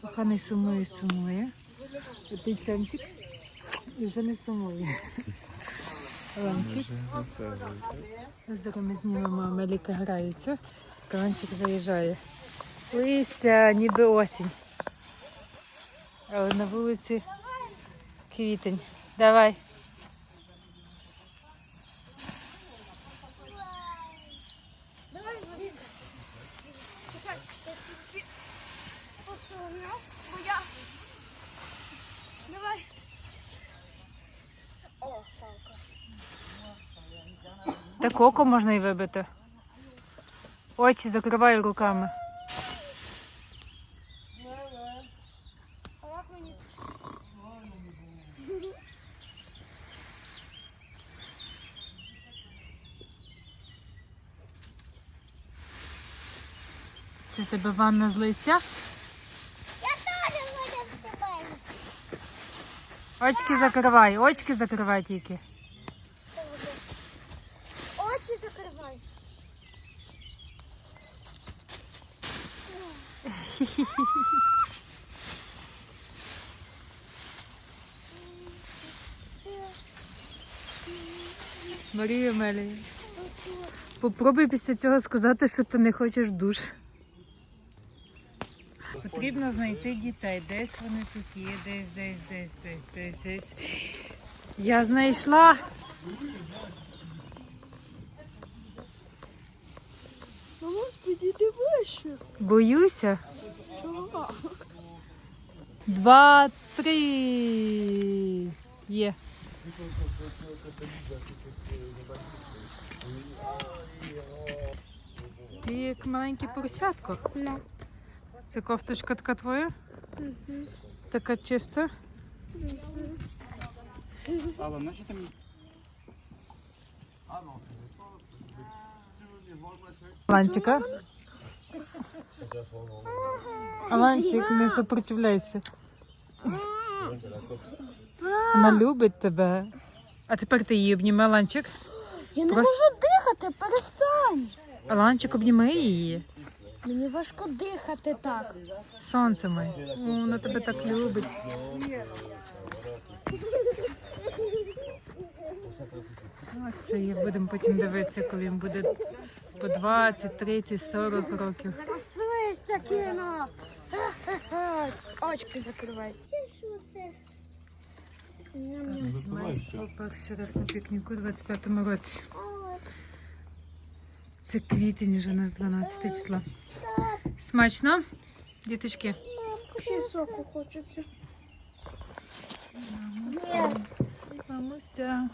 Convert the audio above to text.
Коханий сумує, сумує. Отий цямчик і вже не сумує. Ланчик. Зараз ми знімемо, Амеліка грається. Каланчик заїжджає. Листя, ніби осінь. Але на вулиці квітень. Давай, бо. Давай. О. Так око можна і вибити. Очі закривай руками. Це тебе ванна з листя? Я теж вийду з тебе. Очки закривай, очки закривай тільки. Очі закривай. Марія Мелія. Попробуй після цього сказати, що ти не хочеш душ. Потрібно знайти дітей. Десь вони тут є, десь, десь, десь, десь, десь, десь. Я знайшла. Ну, господи, ти вище. Боюся. Чого? Два, три. Є. Ти як маленьке поросятко. Це кофточка така твоя? Така чиста. Алла, наче ти мені Аланчика. Аланчик, не сопротивляйся. Вона любить тебе. А тепер ти її обніми, Аланчик. Я не Просто- можу дихати, перестань. Аланчик, обніми її. Мені важко дихати так. Сонце моє. О, Вона тебе так любить. А Це і будемо потім дивитися, коли їм буде по 20, 30, 40 років. Свистя кину. Очки закривай. Це? Сімейство перший раз на пікніку у 25-му році. Це квітень вже у нас 12 число. Смачно, діточки? Ще соку хочеться. Мамуся.